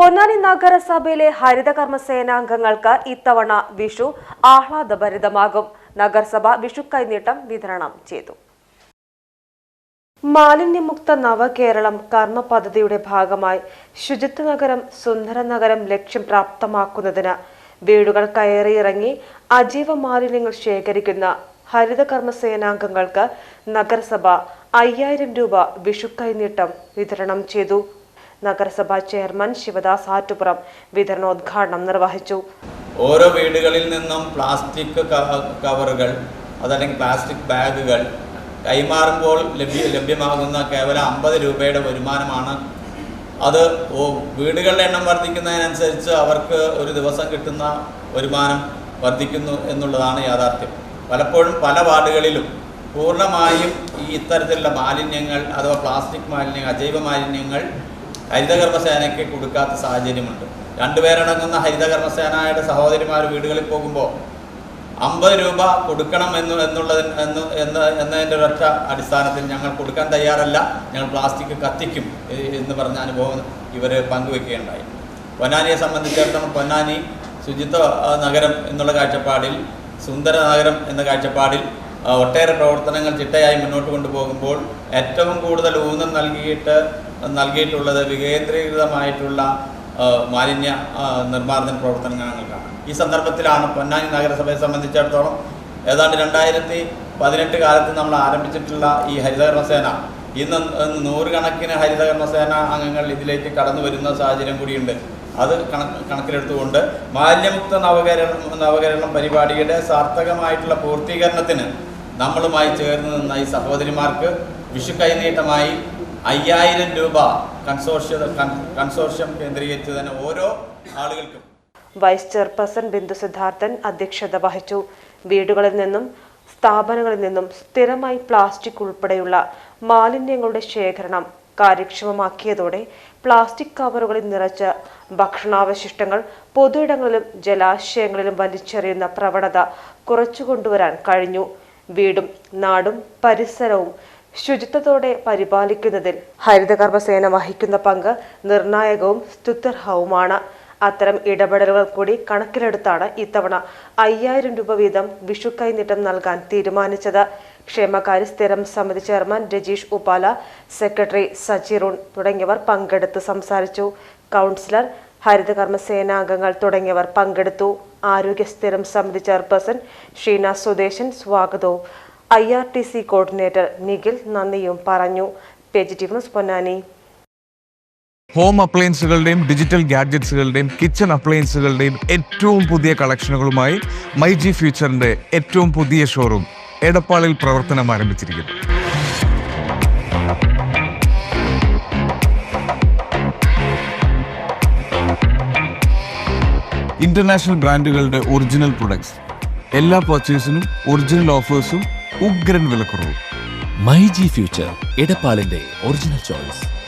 പൊന്നാനി നഗരസഭയിലെ ഹരിത കർമ്മസേനാംഗങ്ങൾക്ക് ഇത്തവണ വിഷു ആഹ്ലാദഭരിതമാകും. നഗരസഭ വിഷു കൈനീട്ടം വിതരണം ചെയ്തു. മാലിന്യമുക്ത നവകേരളം കർമ്മ പദ്ധതിയുടെ ഭാഗമായി ശുചിത്വ നഗരം സുന്ദര നഗരം ലക്ഷ്യം പ്രാപ്തമാക്കുന്നതിന് വീടുകൾ കയറിയിറങ്ങി അജീവ മാലിന്യങ്ങൾ ശേഖരിക്കുന്ന ഹരിത കർമ്മസേനാംഗങ്ങൾക്ക് നഗരസഭ അയ്യായിരം രൂപ വിഷു കൈനീട്ടം വിതരണം ചെയ്തു. നഗരസഭാ ചെയർമാൻ ശിവദാസ് ആറ്റുപുറം വിതരണോദ്ഘാടനം നിർവഹിച്ചു. ഓരോ വീടുകളിൽ നിന്നും പ്ലാസ്റ്റിക് കവറുകൾ അതല്ലെങ്കിൽ പ്ലാസ്റ്റിക് ബാഗുകൾ കൈമാറുമ്പോൾ ലഭ്യ ലഭ്യമാകുന്ന കേവലം അമ്പത് രൂപയുടെ വരുമാനമാണ്. അത് വീടുകളുടെ എണ്ണം വർദ്ധിക്കുന്നതിനനുസരിച്ച് അവർക്ക് ഒരു ദിവസം കിട്ടുന്ന വരുമാനം വർദ്ധിക്കുന്നു എന്നുള്ളതാണ് യാഥാർത്ഥ്യം. പലപ്പോഴും പല വാർഡുകളിലും പൂർണമായും ഈ ഇത്തരത്തിലുള്ള മാലിന്യങ്ങൾ അഥവാ പ്ലാസ്റ്റിക് മാലിന്യങ്ങൾ അജൈവ മാലിന്യങ്ങൾ ഹരിതകർമ്മസേനയ്ക്ക് കൊടുക്കാത്ത സാഹചര്യമുണ്ട്. രണ്ടുപേരടങ്ങുന്ന ഹരിതകർമ്മസേനയുടെ സഹോദരിമാർ വീടുകളിൽ പോകുമ്പോൾ അമ്പത് രൂപ കൊടുക്കണം എന്ന് എന്നുള്ളതിന് എന്ന് എന്ന് എന്നതിന്റെ ഒരൊറ്റ അടിസ്ഥാനത്തിൽ ഞങ്ങൾ കൊടുക്കാൻ തയ്യാറല്ല. ഞങ്ങൾ പ്ലാസ്റ്റിക് കത്തിക്കും എന്ന് പറഞ്ഞ അനുഭവം ഇവർ പങ്കുവെക്കുകയുണ്ടായി. പൊന്നാനിയെ സംബന്ധിച്ചിടത്തോളം പൊന്നാനി ശുചിത്വ നഗരം എന്നുള്ള കാഴ്ചപ്പാടിൽ സുന്ദര നഗരം എന്ന കാഴ്ചപ്പാടിൽ ഒട്ടേറെ പ്രവർത്തനങ്ങൾ ചിട്ടയായി മുന്നോട്ട് കൊണ്ടുപോകുമ്പോൾ ഏറ്റവും കൂടുതൽ ഊന്നൽ നൽകിയിട്ട് നൽകിയിട്ടുള്ളത് വികേന്ദ്രീകൃതമായിട്ടുള്ള മാലിന്യ നിർമ്മാർജന പ്രവർത്തനങ്ങൾക്കാണ്. ഈ സന്ദർഭത്തിലാണ് പൊന്നാനി നഗരസഭയെ സംബന്ധിച്ചിടത്തോളം ഏതാണ്ട് രണ്ടായിരത്തി പതിനെട്ട് കാലത്ത് നമ്മൾ ആരംഭിച്ചിട്ടുള്ള ഈ ഹരിതകർമ്മസേന ഇന്ന് നൂറുകണക്കിന് ഹരിതകർമ്മസേന അംഗങ്ങൾ ഇതിലേക്ക് കടന്നു വരുന്ന സാഹചര്യം കൂടിയുണ്ട്. അത് കണക്ക് കണക്കിലെടുത്തുകൊണ്ട് മാലിന്യമുക്ത നവകരണം നവകരണം പരിപാടിയുടെ സാർത്ഥകമായിട്ടുള്ള പൂർത്തീകരണത്തിന് നമ്മളുമായി ചേർന്ന് നിന്ന ഈ സഹോദരിമാർക്ക് വിഷു കൈനീട്ടമായി അയ്യായിരം രൂപ കൺസോർഷ്യ കൺ- കൺസോർഷ്യം കേന്ദ്രീകരിച്ച് തന്നെ ഓരോ ആളുകൾക്കും. വൈസ് ചെയർപേഴ്സൺ ബിന്ദു സിദ്ധാർത്ഥൻ അധ്യക്ഷത വഹിച്ചു. വീടുകളിൽ നിന്നും സ്ഥാപനങ്ങളിൽ നിന്നും സ്ഥിരമായി പ്ലാസ്റ്റിക് ഉൾപ്പെടെയുള്ള മാലിന്യങ്ങളുടെ ശേഖരണം കാര്യക്ഷമമാക്കിയതോടെ പ്ലാസ്റ്റിക് കവറുകളിൽ നിറച്ച ഭക്ഷണാവശിഷ്ടങ്ങൾ പൊതുയിടങ്ങളിലും ജലാശയങ്ങളിലും വലിച്ചെറിയുന്ന പ്രവണത കുറച്ചുകൊണ്ടുവരാൻ കഴിഞ്ഞു. വീടും നാടും പരിസരവും ശുചിത്വത്തോടെ പരിപാലിക്കുന്നതിൽ ഹരിതകർമ്മസേന വഹിക്കുന്ന പങ്ക് നിർണായകവും സ്തുത്യർഹവുമാണ്. അത്തരം ഇടപെടലുകൾ കൂടി കണക്കിലെടുത്താണ് ഇത്തവണ അയ്യായിരം രൂപ വീതം വിഷു കൈനീട്ടം നൽകാൻ തീരുമാനിച്ചത്. ക്ഷേമകാര്യ സ്ഥിരം സമിതി ചെയർമാൻ രജീഷ് ഉപാല സെക്രട്ടറി സജിറുൺ തുടങ്ങിയവർ പങ്കെടുത്ത് സംസാരിച്ചു. കൗൺസിലർ ഹരിതകർമ്മ സേനാംഗങ്ങൾ തുടങ്ങിയവർ പങ്കെടുത്തു. ആരോഗ്യ സ്ഥിരം സമിതി ചെയർപേഴ്സൺ ഷീന സുദേശൻ സ്വാഗതവും I R T C coordinator Nikhil നന്ദിയും പറഞ്ഞു. പൊന്നാനി. ഹോം അപ്ലയൻസുകളുടെയും ഡിജിറ്റൽ ഗാഡ്ജറ്റ്സുകളുടെയും കിച്ചൺ അപ്ലയൻസുകളുടെയും ഏറ്റവും പുതിയ കളക്ഷനുകളുമായി മൈ ജി ഫ്യൂച്ചറിന്റെ ഏറ്റവും പുതിയ ഷോറൂം എടപ്പാളിൽ പ്രവർത്തനം ആരംഭിച്ചിരിക്കുന്നു. ഇന്റർനാഷണൽ ബ്രാൻഡുകളുടെ ഒറിജിനൽ പ്രൊഡക്ട്സ് എല്ലാ പർച്ചേസിനും ഒറിജിനൽ ഓഫേഴ്സും ഉഗ്രൻ വിലക്കുറവ്. മൈ ജി ഫ്യൂച്ചർ ഇടപ്പാളിന്റെ ഒറിജിനൽ ചോയ്സ്.